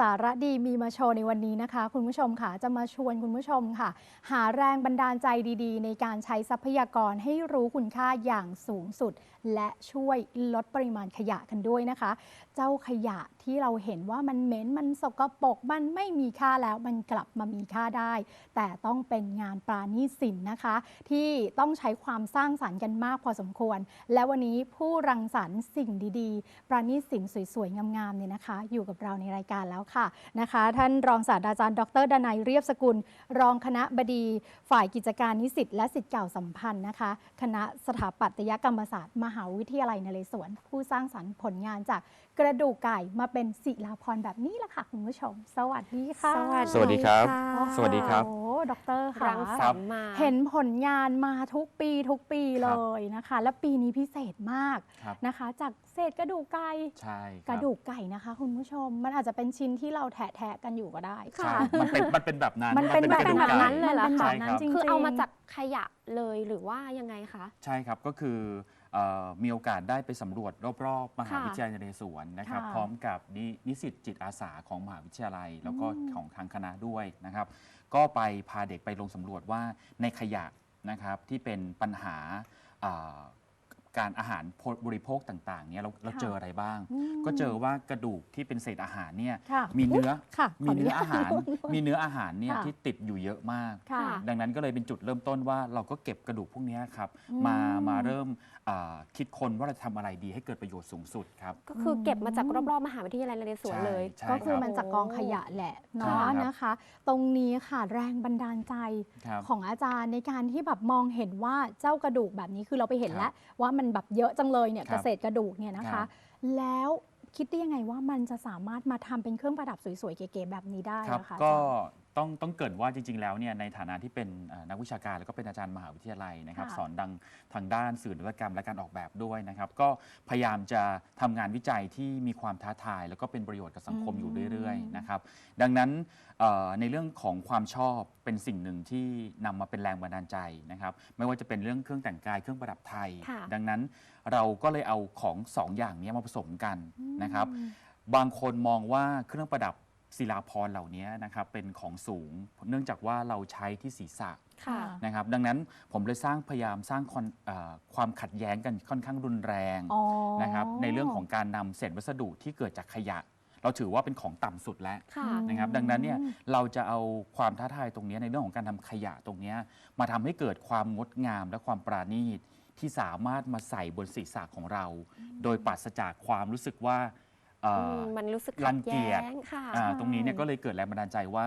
สาระดีมีมาโชว์ในวันนี้นะคะ คุณผู้ชมค่ะจะมาชวนคุณผู้ชมค่ะ หาแรงบันดาลใจดีๆ ในการใช้ทรัพยากรให้รู้คุณค่าอย่างสูงสุด และช่วยลดปริมาณขยะกันด้วยนะคะ เจ้าขยะที่เราเห็นว่ามันเหม็นมันสกปรกมันไม่มีค่าแล้วมันกลับมามีค่าได้ แต่ต้องเป็นงานปราณีตศิลป์นะคะ ที่ต้องใช้ความสร้างสรรค์กันมากพอสมควร และวันนี้ผู้รังสรรค์สิ่งดีๆ ปราณีตศิลป์สวยๆงามๆเนี่ยนะคะ อยู่กับเราในรายการแล้วค่ะนะคะ ท่านรองศาสตราจารย์ ดรดนายเรียบสกุล รองคณะบดี ฝ่ายกิจการนิสิตและสิทธิ์เก่าสัมพันธ์นะคะ คณะสถาปัตยกรรมศาสตร์ มหาวิทยาลัยนเรศวรผู้สร้างสรรค์ผลงานจาก กระดูกไก่มาเป็นศิลาพรณ์แบบนี้แหละค่ะคุณผู้ชม สวัสดีค่ะสวัสดีครับโอ้โหสวัสดีครับ โอ้ดอกเตอรค่ะรังสรรค์มาเห็นผลงานมาทุกปีทุกปีคเลรับยนะคะ และปีนี้พิเศษมากครับ นะคะ จากเศษกระดูกไก่ใช่คบกระดูกไก่นะคะ คุณผู้ชม มันอาจจะเป็นชิ้นที่เราแทะๆกันอยู่ก็ได้ ใช่มันเป็นมันเป็นแบบนั้นมันเป็นกระดูกแบบไก่ นั้นเลยเหรอมันเป็นคะใช่ครับจริงๆ คือเอามาจากขยะเลยหรือว่ายังไงคะ ใช่ครับก็คือ เอ่อมีโอกาสได้ไปสำรวจรอบๆ มหาค่ะวิทยาลัยนเรศวรนะครับค่ะพร้อมกับนินิสิตจิตอาสาของมหาวิทยาลัย แล้วก็อืมของทางคณะด้วยนะครับ ก็ไปพาเด็กไปลงสำรวจว่าในขยะนะครับที่เป็นปัญหาเอ่อ การอาหารบริโภคต่างๆเนี่ยเราเราค่ะเจออะไรบ้างอืมก็เจอว่ากระดูกที่เป็นเศษอาหารเนี่ยค่ะมีเนื้อค่ะมีเนื้อขอาหารญตมีเนื้ออาหารเนี่ยค่ะที่ติดอยู่เยอะมาก ค่ะดังนั้นก็เลยเป็นจุดเริ่มต้นว่าเราก็เก็บกระดูกพวกเนี้ยครับอืม มามาเริ่มอ่าคิดคนว่าเราจะทำอะไรดีให้เกิดประโยชน์สูงสุดครับ ก็คือเก็บมาจากรอบๆมหาวิทยาลัยนเรศวรใช่เลย ใช่ ก็คือรับมันจากกองขยะแหละใช่เนาะครับ นะคะ ตรงนี้ค่ะแรงบันดาลใจครับ ของอาจารย์ในการที่แบบมองเห็นว่าเจ้ากระดูกแบบนี้คือเราไปเห็นครับ แล้วว่ามันแบบเยอะจังเลยเนี่ยครัเกบษตรกระดูกเนี่ยนะครัคะ บ แล้วคิดได้ยังไงว่ามันจะสามารถมาทำเป็นเครื่องประดับสวยๆเก๋ๆแบบนี้ได้ครับนะคะก็อาจารย์ ต้องต้องเกริดว่าจริง ๆ แล้วเนี่ยในฐานะที่เป็นเอ่อนักวิชาการแล้วก็เป็นอาจารย์มหาวิทยาลัยนะครับค่ะ สอนดังทางด้านสื่อนวัตกรรมและการออกแบบด้วยนะครับ ก็พยายามจะทำงานวิจัยที่มีความท้าทาย แล้วก็เป็นประโยชน์กับสังคมอยู่เรื่อยๆนะครับดังนั้นเอ่อในเรื่องของความชอบเป็นสิ่งหนึ่งที่นำมาเป็นแรงบันดาลใจนะครับไม่ว่าจะเป็นเรื่องเครื่องแต่งกายเครื่องประดับไทย ค่ะ ดังนั้นเราก็เลยเอาของสองอย่างนี้มาผสมกันนะครับ บางคนมองว่าเครื่องประดับ ศิลาพรณ์เหล่านี้นะครับเป็นของสูง เนื่องจากว่าเราใช้ที่ศีรษะค่ะ นะครับดังนั้นผมเลยสร้างพยายามสร้างคอนเอ่อความขัดแย้งกันค่อนข้างรุนแรงอ๋อนะครับในเรื่องของการนำเศษวัสดุที่เกิดจากขยะ เราถือว่าเป็นของต่ำสุดแล้ว ค่ะ นะครับดังนั้นเนี่ยเราจะเอาความท้าทายตรงนี้ในเรื่องของการทำขยะตรงนี้มาทำให้เกิดความงดงามและความปราณีตที่สามารถมาใส่บนศีรษะของเรา โดยปราศจากความรู้สึกว่า เอ่ออมมันรู้สึกรัขัดงเกียจแย้งค่ะ อ่าตรงนี้เนี่ยก็เลยเกิดแรงบันดาลใจว่า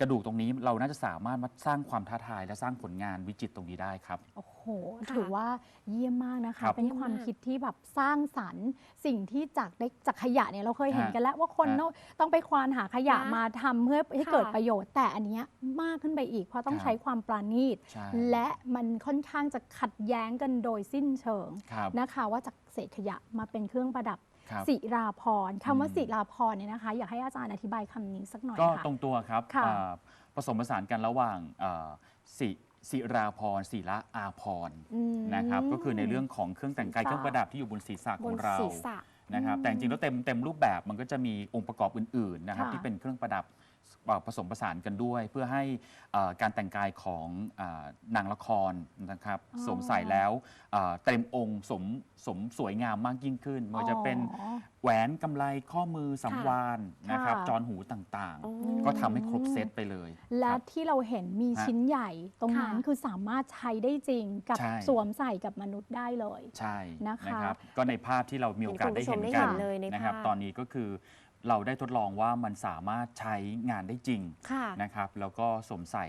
กระดูกตรงนี้เราน่าจะสามารถมาสร้างความท้าทายและสร้างผลงานวิจิตรตรงนี้ได้ครับ โอ้โห ค่ะถือว่าเยี่ยมมากนะคะ ครับเป็นความคิดที่แบบสร้างสรรค์สิ่งที่จากเล็กจากขยะเนี่ยเราเคยเห็นฮะกันแล้วว่าคนฮะต้องต้องไปควานหาขยะนะมาทำเพื่อให้ค่ะ เกิดประโยชน์ แต่อันเนี้ยมากขึ้นไปอีก เพราะต้องครับ ใช้ความปราณีต ใช่และมันค่อนข้างจะขัดแย้งกันโดยสิ้นเชิงครับ นะคะ ว่าจากเศษขยะมาเป็นเครื่องประดับ ครับ ศิราพรคำว่าอืม ศิราพรเนี่ยนะคะ อยากให้อาจารย์อธิบายคำนี้สักหน่อยก็ค่ะ ตรงตัวครับค่ะอ่าผสมผสานกันระหว่างอ่าศิศิราพรศิระอาพรณ์อืมนะครับ ก็คือในเรื่องของเครื่องแต่งกายศีรษะ เครื่องประดับที่อยู่บนศีรษะบของนเรา ศีรษะ นะครับอืมแต่จริงๆแล้วเต็มเต็มรูปแบบมันก็จะมีองค์ประกอบอื่นๆนะครับค่ะที่เป็นเครื่องประดับ เอ่อผสมผสานกันด้วย เพื่อให้เอ่อการแต่งกายของเอ่อนางละครนะครับอ๋อ สวมใส่แล้วเอ่อเต็มองค์สมสมสวยงามมากยิ่งขึ้นไม่ว่าจะเป็นอ๋อ แหวนกำไลข้อมือสังวานนะครับค่ะ จรหูต่างอืมๆก็ทำให้ครบเซตไปเลยและครับ ที่เราเห็นมีฮะชิ้นใหญ่ ตรงนั้นค่ะ คือสามารถใช้ได้จริงกับใช่ สวมใส่กับมนุษย์ได้เลย ใช่นะคะครับ ก็ในภาพที่เรามีโอกาสได้เห็นให้กัคุณนผู้ชมได้เห็นเลยในนะครับภาพตอนนี้ก็คือ เราได้ทดลองว่ามันสามารถใช้งานได้จริงค่ะ นะครับ แล้วก็สวมใส่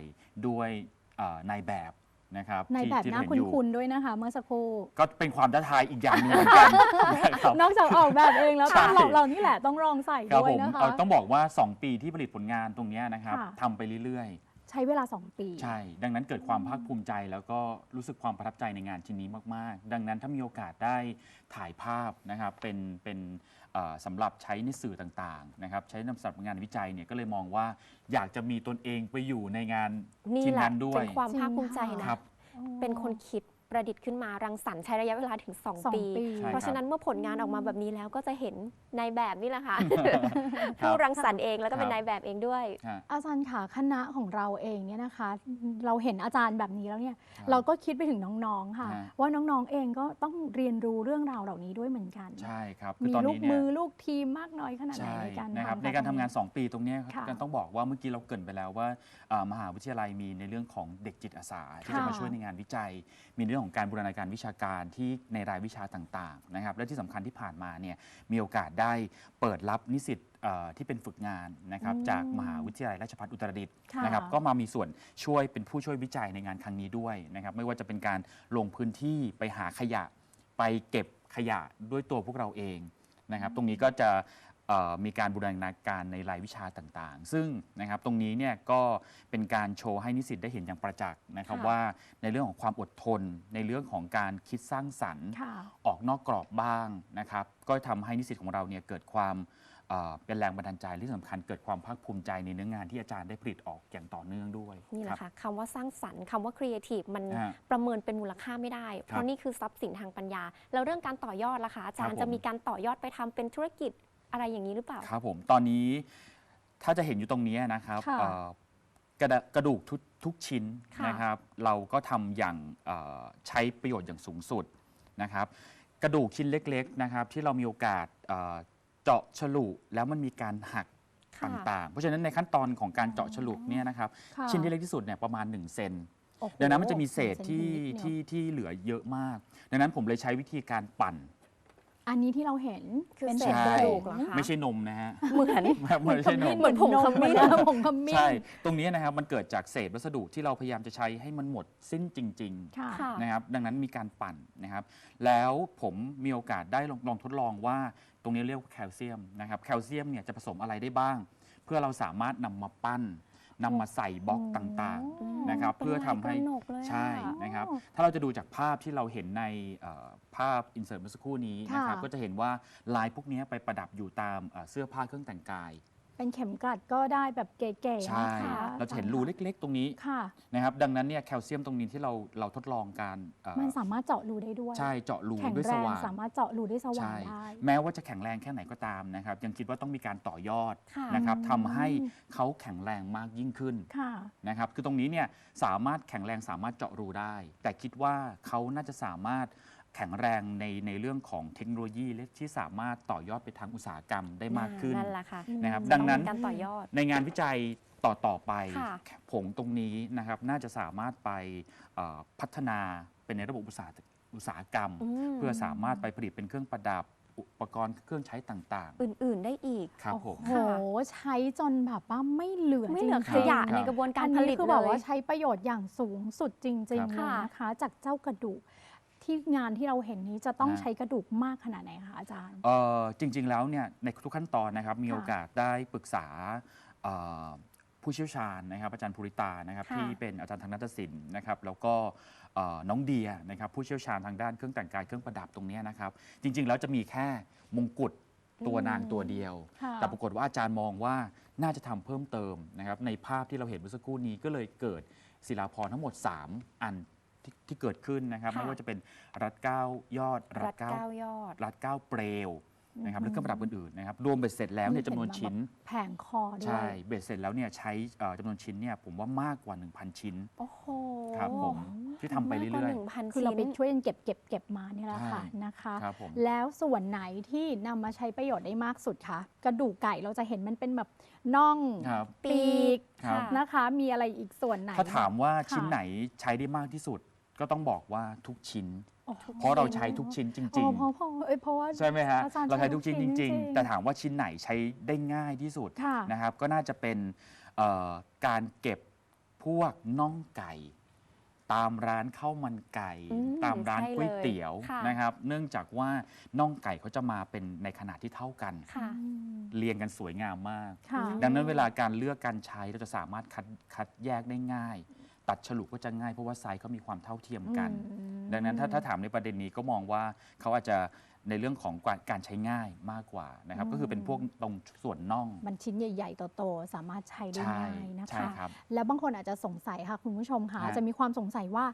ด้วยเอ่อนายแบบนะครับในที่แบบที่หน้าเห็คุอยู่ณๆด้วยนะคะเมื่อสักครู่ ก็เป็นความท้าทายอีกอย่างหนึงเหมือนกันนะครับ นอกจากออกแบบเองแล้วใช่ต้องเราเรานี่แหละต้องลองใส่ครับด้วยผมนะคะ เอ่อต้องบอกว่า 2 ปีที่ผลิตผลงานตรงเนี้ยนะครับค่ะ ทำไปเรื่อยใช้เวลา 2 ปี ๆ ใช่ ดังนั้นเกิดความภาคภูมิใจ แล้วก็รู้สึกความประทับใจในงานชิ้นนี้มาก ๆ ดังนั้นถ้ามีโอกาสได้ถ่ายภาพนะครับเป็นเป็นเอ่อ สำหรับใช้ในสื่อต่างๆนะครับใช้สำหรับงานวิจัยเนี่ยก็เลยมองว่าอยากจะมีตนเองไปอยู่ในงานนี่ชิ้นแหละนั้นด้วเป็ยนความภาคภูมิใจจริงนะครับ เป็นคนคิด ประดิษฐ์ขึ้นมารังสรรค์ใช้ระยะเวลาถึงสอง2ปีปี ใช่เพราะฉะนั้นเมื่อผลงานออกมาแบบนี้แล้วก็จะเห็นนายแบบนี่แหละค่ะครัผู้บรังสรรค์เองแล้วก็เป็นครับนายแบบเองด้วย ฮะ อาจารย์ค่ะคณะของเราเองเนี่ยนะคะ เราเห็นอาจารย์แบบนี้แล้วเนี่ยครับเราก็คิดไปถึงน้องๆค่ะ ฮะ ว่าน้องๆเองก็ต้องเรียนรู้เรื่องราวเหล่านี้ด้วยเหมือนกันใช่ครับคือมีตอนลูกนี้เนี่ยมือลูกทีมมากน้อยขนาดไหนใช่ในการนะครับทำ ในการทำงานตร2ปีตรงเนี้ยค่ะก็ต้องบอกว่าเมื่อกี้เราเกรินไปแล้วว่าอ่ามหาวิทยาลัยมีในเรื่องของเด็กจิตอาสาที่จะค่ะมาช่วยในงานวิจัย มีเรื่องของการบูรณาการวิชาการที่ในรายวิชาต่างๆนะครับและที่สำคัญที่ผ่านมาเนี่ยมีโอกาสได้เปิดรับนิสิตเอ่อที่เป็นฝึกงานนะครับอืมจากมหาวิทยาลัยราชภัฏอุตรดิตถ์ค่ะนะครับก็มามีส่วนช่วยเป็นผู้ช่วยวิจัยในงานครั้งนี้ด้วยนะครับไม่ว่าจะเป็นการลงพื้นที่ไปหาขยะ ไปเก็บขยะด้วยตัวพวกเราเองนะครับตรงนี้ก็จะ เอ่อมีการบูรณาการในรายวิชาต่างๆ ซึ่งนะครับตรงนี้เนี่ยก็เป็นการโชว์ให้นิสิตได้เห็นอย่างประจักษ์นะครับค่ะ ว่าในเรื่องของความอดทน ในเรื่องของการคิดสร้างสรรค์ ค่ะ ออกนอกกรอบบ้างนะครับ ก็ทำให้นิสิตของเราเนี่ยเกิดความเอ่อเป็นแรงบันดาลใจและที่สำคัญเกิดความภาคภูมิใจในเนื้องานที่อาจารย์ได้ผลิตออกอย่างต่อเนื่องด้วยนี่แหครัละบค่ะคำว่าสร้างสรรค์คำว่าครีเอทีฟมันฮะประเมินเป็นมูลค่าไม่ได้ เพราะนี่คือทรัพย์สินทางปัญญา แล้วเรื่องการต่อยอดล่ะคะอาจารครัย์บผม จะมีการต่อยอดไปทำเป็นธุรกิจ อะไรอย่างนี้หรือเปล่า ครับผมตอนนี้ถ้าจะเห็นอยู่ตรงนี้นะครับค่ะเอ่อกระดะกระดูกทุกทุกชิ้นค่ะ นะครับ เราก็ทำอย่างเอ่อใช้ประโยชน์อย่างสูงสุดนะครับ กระดูกชิ้นเล็กๆนะครับ ที่เรามีโอกาสเอ่อเจาะฉลุแล้วมันมีการหักค่ะต่างๆ เพราะฉะนั้นในขั้นตอนของการเจาะฉลุเนี่ยนะครับค่ะ ชิ้นที่เล็กที่สุดเนี่ยประมาณ 1 เซน โอ้โหดังนั้นมันจะมีเศษที่เซนติเมตรเดียวที่ที่เหลือเยอะมาก ดังนั้นผมเลยใช้วิธีการปั่น อันนี้ที่เราเห็นคือเป็นเศเศษษกกระระดูดูกกเหรอคะไม่ใช่นมนะฮะเหมือนไม่ใช่นมเหมือนผงขมิ้นเหมือผงขมิ้นใช่ ตรงนี้นะครับมันเกิดจากเศษวัสดุที่เราพยายามจะใช้ให้มันหมดสิ้นจริงค่ะค่ะๆนะครับดังนั้นมีการปั่นนะครับ แล้วผมมีโอกาสได้ลองลองทดลองว่าตรงนี้เรียกว่าแคลเซียมนะครับแคลเซียมเนี่ยจะผสมอะไรได้บ้าง เพื่อเราสามารถนำมาปั้น นำมาใส่บล็อกต่างๆนะครับป็เพื่อทำให้ลายกระหนกเลยอะใช่นะครับอ๋อถ้าเราจะดูจากภาพที่เราเห็นในเอ่อภาพอินเสิร์ตเมื่อสักครู่นี้นะครับค่ะ ก็จะเห็นว่าลายพวกนี้ไปประดับอยู่ตามเอ่อเสื้อผ้าเครื่องแต่งกาย เป็นเข็มกลัดก็ได้แบบเก๋ๆใช่ นะคะเราจะเห็นรูเล็กๆ ตรงนี้ค่ะ นะครับ ดังนั้นเนี่ยแคลเซียมตรงนี้ที่เราเราทดลองการเอ่อมันสามารถเจาะรูได้ด้วย ใช่เจาะรูแข็งด้วยแรสงว่านสามารถเจาะรูได้สว่างใช่ ได้ แม้ว่าจะแข็งแรงแค่ไหนก็ตามนะครับ ยังคิดว่าต้องมีการต่อยอดค่ะ นะครับอืมทำให้เขาแข็งแรงมากยิ่งขึ้น ค่ะ นะครับคือตรงนี้เนี่ยสามารถแข็งแรงสามารถเจาะรูได้ แต่คิดว่าเขาน่าจะสามารถ แข็งแรงในในเรื่องของเทคโนโลยีและที่สามารถต่อยอดไปทางอุตสาหกรรมได้มากขึ้นนั่นแหละค่ะนะครับอืมดังนั้นต้องมีการต่อยอด ในงานวิจัยต่อต่อไปค่ะผงตรงนี้นะครับน่าจะสามารถไปเอ่อพัฒนาเป็นในระบบอุตสาหอุตสาหกรรมมเพื่อสามารถไปผลิตเป็นเครื่องประดับอุปกรณ์เครื่องใช้ต่างอื่น ๆ ได้อีกๆครับผมโอ้โห ใช้จนแบบว่าไม่เหลือไม่เหลือจขริงๆยะครับในกระบวนการอันผนี้ลิตคือเลแบบยว่าใช้ประโยชน์อย่างสูงสุดจริงๆครับเลยนะคะ จากเจ้ากระดูก ที่งานที่เราเห็นนี้จะต้องฮะใช้กระดูกมากขนาดไหนคะอาจารย์ เอ่อจริง ๆ แล้วเนี่ยในทุกขั้นตอนนะครับมีค่ะโอกาสได้ปรึกษาเอ่อผู้เชี่ยวชาญนะครับอาจารย์ภูริตานะครับค่ะ ที่เป็นอาจารย์ทางนัตศิลป์นะครับแล้วก็เอ่อน้องเดียนะครับผู้เชี่ยวชาญทางด้านเครื่องแต่งกายเครื่องประดับตรงเนี้ยนะครับ จริง ๆ แล้วจะมีแค่มงกุฎตัวนางตัวเดียว ค่ะ แต่ปรากฏว่าอาจารย์มองว่าน่าจะทำเพิ่มเติมนะครับในภาพที่เราเห็นเมื่อสักครู่นี้ก็เลยเกิดศิลาพรณ์ทั้งหมด 3 อัน ที่ที่เกิดขึ้นนะครับ ค่ะ ไม่ว่าจะเป็นรัดเก้ายอดรัดเก้าเก้ายอด รัดเก้าเปลวนะครับอืมและเครื่องประดับอื่นๆนะครับรวมเบ็ดเสร็จแล้วเนี่ยจำนวนชิ้น แผงคอด้วใช่ยเบ็ดเสร็จแล้วเนี่ยใช้เอ่อจำนวนชิ้นเนี่ยผมว่ามากกว่า 1,000 ชิ้นโอ้โหครับผมที่ทำไปมากกว่าเรื่อย หนึ่งพันคือชิ้เรานไปช่วยกันเก็บเก็บเก็บมาเนี่ยแหละค่ะใช่ นะคะ ๆครับผม แล้วส่วนไหนที่นำมาใช้ประโยชน์ได้มากสุดคะกระดูกไก่เราจะเห็นมันเป็นแบบน่องครับ ปีกครับนะคะ มีอะไรอีกส่วนไหน ถ้าถามว่าค่ะชิ้นไหนใช้ได้มากที่สุด ก็ต้องบอกว่าทุกชิ้นโอ้โหเพราะเราใช้ทุกชิ้นจอ๋ริองเพราะเพราะเอ้ยเพราะว่าๆ ใช่ไหมฮะอาจารย์เราใช้ทุกชิ้นใช้จทุกชิ้รินงจริง ๆ แต่ถามว่าชิ้นไหนใช้ได้ง่ายที่สุดค่ะ นะครับ ก็น่าจะเป็นเอ่อการเก็บพวกน่องไก่ ตามร้านข้าวมันไก่ อืมตามร้านใช่เลยก๋วยเตี๋ยวค่ะ นะครับ เนื่องจากว่าน่องไก่เขาจะมาเป็นในขนาดที่เท่ากัน ค่ะ อืมเรียงกันสวยงามมาก ค่ะอืมดังนั้นเวลาการเลือกการใช้เราจะสามารถคัดคัดแยกได้ง่าย ตัดฉลุก็จะง่ายเพราะว่าไซส์เขามีความเท่าเทียมกันอืมดังนั้นถ้าถ้าถามในประเด็นนี้ก็มองว่าเขาอาจจะในเรื่องของการการใช้ง่ายมากกว่านะครับอืมก็คือเป็นพวกตรงส่วนน่อง มันชิ้นใหญ่ ๆ โตๆสามารถใช้ได้ใช่ง่ายนะใช่คะ ครับ แล้วบางคนอาจจะสงสัยค่ะ คุณผู้ชมค่ะฮะอาจจะมีความสงสัยว่า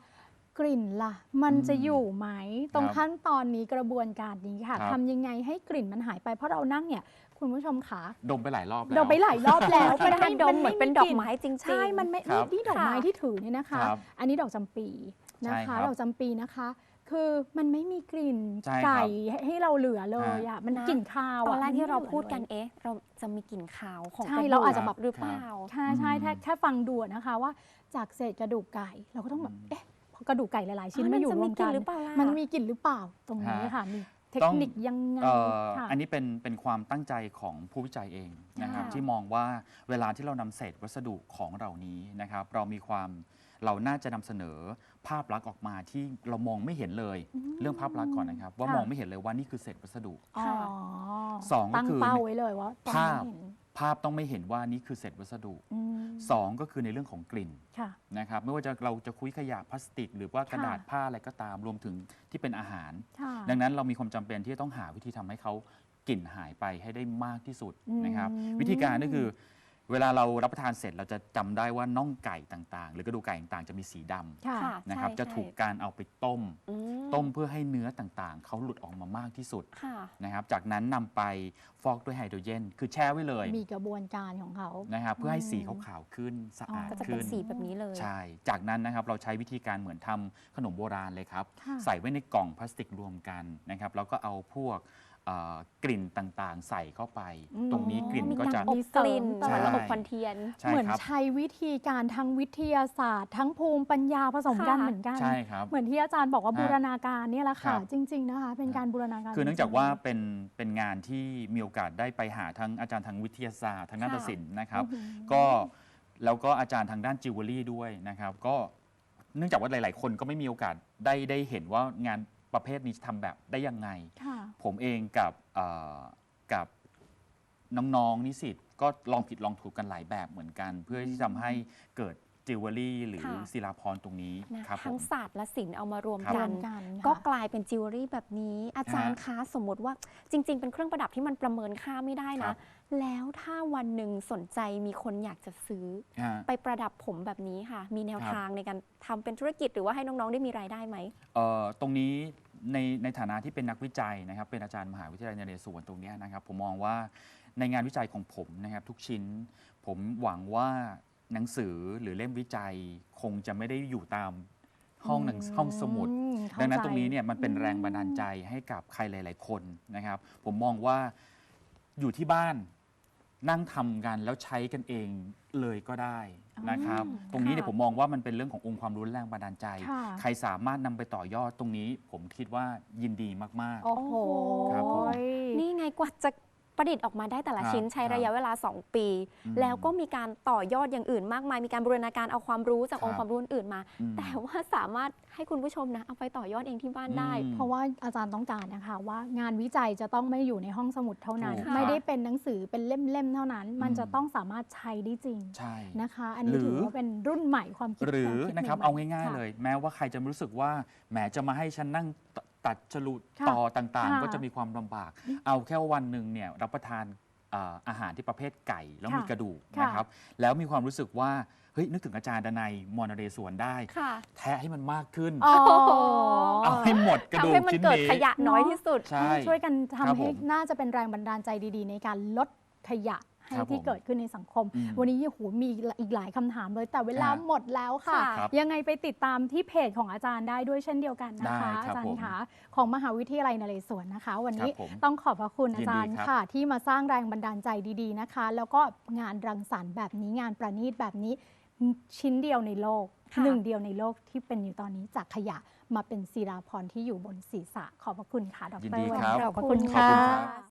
กลิ่นล่ะ มันอืมจะอยู่ไหม ตรงครับขั้นตอนนี้กระบวนการนี้ค่ะครับ ทำยังไงให้กลิ่นมันหายไปเพราะเรานั่งเนี่ย คุณผู้ชมขาดมไปหลายรอบแล้วเราไปหลายรอบแล้ว มันไม่ดมเหมือนเป็นดอกไม้จริงๆ ใช่ มันไม่ครับนี่ดอกไม้ค่ะที่ถือเนี่ยนะคะ ครับอันนี้ดอกจำปีนะใช่ครัคะ บดอกจำปีนะคะ คือมันไม่มีกลิ่นใช่ครับไก่ให้ให้เราเหลือเลยอะ มันนะ กลิ่นคาวตอนอะแรกมันที่ไม่เราหลือพูดกันเลยเอ๊ะ เราจะมีกลิ่นคาวของใช่กระดูกเราอาจจะแบบหรือเปล่า ใช่ใช่อืมแค่แค่ฟังดูอะนะคะว่าจากเศษกระดูกไก่เราก็ต้องแบบ อืม เอ๊ะพอกระดูกไก่หลายๆ ชิ้นอ๋อมาอยู่มันจะรวมีมกลิ่กันนหรือเปล่าล่ะ มันมีกลิ่นหรือเปล่าตรงนี้ฮะค่ะมี เทคต้องนิคยังไงเอ่อค่ะ อันนี้เป็นเป็นความตั้งใจของผู้วิจัยเองนะครับค่ะ ที่มองว่าเวลาที่เรานำเศษวัสดุของเหล่านี้นะครับ เรามีความเราน่าจะนำเสนอภาพลักษณ์ออกมาที่เรามองไม่เห็นเลยอืมเรื่องภาพลักษณ์ก่อนนะครับ ว่าค่ะมองไม่เห็นเลยว่านี่คือเศษวัสดุ อ๋อสองก็ตั้งคือ เป้าไว้เลยว่าต้องภาพเห็น ภาพต้องไม่เห็นว่านี่คือเศษวัสดุอืมสองก็คือในเรื่องของกลิ่นค่ะ นะครับไม่ว่าจะเราจะคุยขยะพลาสติก หรือว่ากระดาษผ้าอะไรก็ตามรวมถึงที่เป็นอาหาร ค่ะ ดังนั้นเรามีความจำเป็นที่จะต้องหาวิธีทำให้เขากลิ่นหายไปให้ได้มากที่สุดนะครับ อืม วิธีการก็คือ เวลาเรารับประทานเสร็จเราจะจำได้ว่าน่องไก่ต่างๆ หรือกระดูกไก่ต่างๆ จะมีสีดำค่ะค่ะนะครับ ใช่จะถูกการเอาไปต้ม อืมต้มเพื่อให้เนื้อต่างๆ เขาหลุดออกมามากที่สุดค่ะนะครับ จากนั้นนำไปฟอกด้วยไฮโดรเจน คือแช่ไว้เลยมีกระบวนการของเขา นะครับเพื่อให้สีอืม ขาวๆขึ้นสะอาดก็จะเป็ขึ้นนสีแบบนี้เลย ใช่ จากนั้นนะครับเราใช้วิธีการเหมือนทำขนมโบราณเลยครับ ค่ะ ใส่ไว้ในกล่องพลาสติกรวมกันนะครับแล้วก็เอาพวก เอ่อกลิ่นต่างๆ ใส่เข้าไป อืม ตรงนี้กลิ่นมีก็การจะอบกลิ่นใช่ เหมือนระบบควันเทียน ใช่เหมือนครับ ใช้วิธีการทั้งวิทยาศาสตร์ ทั้งภูมิปัญญาผสมกันค่ะ เหมือนกัน ใช่ครับ เหมือนที่อาจารย์บอกว่าฮะบูรณาการเนี่ยแหละค่ะครับ จริง ๆ นะคะ เป็นการบูรณาการคือเนื่องจากจริๆว่าเป็นเป็นงานที่มีโอกาสได้ไปหาทั้งอาจารย์ทางวิทยาศาสตร์ทางนาฏศิลป์นะครับอื้อหือก็แล้วก็อาจารย์ทางด้านจิวเวลรี่ด้วยนะครับ ก็เนื่องจากว่าหลาย ๆ คนก็ไม่มีโอกาสได้ได้เห็นว่างาน ประเภทนี้ทำแบบได้ยังไง ค่ะ ผมเองกับเอ่อกับน้องๆนิสิตก็ลองผิดลองถูกกันหลายแบบเหมือนกัน เพื่อที่จะทำให้เกิดจิวเวลรี่หรือค่ะ ศิลาพรณ์ตรงนี้นะครับผทั้งมศาสตร์และศิลป์เอามารวมครับ กัรวนมกันค่ะก็กลายเป็นจิวเวลรี่แบบนี้ อาจารย์ฮะคะสมมติว่าจริง ๆ เป็นเครื่องประดับที่มันประเมินค่าไม่ได้ครันะ บ แล้วถ้าวันหนึ่งสนใจมีคนอยากจะซื้อฮะไปประดับผมแบบนี้ค่ะ มีแนวครับทางในการทำเป็นธุรกิจหรือว่าให้น้อง ๆ ได้มีรายได้ไหมเอ่อตรงนี้ในในฐานะที่เป็นนักวิจัยนะครับ เป็นอาจารย์มหาวิทยาลัยนเรศวรตรงเนี้ยนะครับ ผมมองว่าในงานวิจัยของผมนะครับทุกชิ้น ผมหวังว่าหนังสือหรือเล่มวิจัยคงจะไม่ได้อยู่ตามห้องหนังห้องสมุดอืเข้าดังนั้นใจตรงนี้เนี่ยมันเป็นแรงบันดาลใจให้กับใครหลาย ๆ คนนะครับ ผมมองว่าอยู่ที่บ้าน นั่งทำกันแล้วใช้กันเองเลยก็ได้นะครับอืมตรงนี้เนี่ยค่ะผมมองว่ามันเป็นเรื่องขององค์ความรู้และแรงบันดาลใจ ค่ะ ใครสามารถนำไปต่อยอดตรงนี้ ผมคิดว่ายินดีมากโอ้โหครับผม นี่ไงกว่าจะ ประดิษฐ์ออกมาได้แต่ละครับชิ้นใช้ครับระยะเวลา 2 ปีอืมแล้วก็มีการต่อยอดอย่างอื่นมากมาย มีการบูรณาการเอาความรู้จากครับองค์ความรู้อื่นๆมาอืมแต่ว่าสามารถให้คุณผู้ชมนะเอาไปต่อยอดเองที่บ้านได้อืมเพราะว่าอาจารย์ต้องการนะคะว่างานวิจัยจะต้องไม่อยู่ในห้องสมุดเท่านั้นถูกไม่ได้เป็นหนังสือเป็นเล่มๆเท่านั้น มันอืมจะต้องสามารถใช้ได้จริงใช่นะคะ อันนี้หรือถือว่าเป็นรุ่นใหม่ความคิดหรือวามดนะครับใหม่เอาง่ายค่ะๆเลย แม้ว่าใครจะรู้สึกว่าแหมจะมาให้ฉันนั่ง ตตัดฉลุค่ะต่อต่างค่ะ ๆ ก็จะมีความลำบาก เอาแค่วันหนึ่งเนี่ยรับประทานอ่าอาหารที่ประเภทไก่ แล้วค่ะมีกระดูกค่ะ นะครับ แล้วมีความรู้สึกว่าเฮ้ยนึกถึงอาจารย์ดนัยมอนเรศวรได้ ค่ะ แทะให้มันมากขึ้น อ๋อ เอาให้หมดกระดูทำกให้มันชิ้นเกิดนี้ ขยะน้อยที่สุด ใช่ ช่วยกันครัทำบให้ผมน่าจะเป็นแรงบันดาลใจดีๆ ในการลดขยะ ให้ครับที่ผมเกิดขึ้นในสังคม อืมวันนี้โอ้โหมีอีกหลายคำถามเลย แต่เวลาครับหมดแล้วค่ะค่ะ ครับยังไงไปติดตามที่เพจของอาจารย์ได้ด้วยเช่นเดียวกันนะคะ ได้ครับอาจารผย์มคะของมหาวิทยาลัยนเรศวรนะคะ วันนี้ครับผมต้องขอบพระคุณยิอานดีจารย์ครับค่ะ ที่มาสร้างแรงบันดาลใจดีๆนะคะ แล้วก็งานรังสรรค์แบบนี้งานประณีตแบบนี้ชิ้นเดียวในโลกค่ะ หนึ่งเดียวในโลกที่เป็นอยู่ตอนนี้จากขยะมาเป็นศิลาพรณ์ที่อยู่บนศีรษะขอบพระคุณค่ะดรยินดีครับ ขอบพระคุณขอบค่ะคุณครับ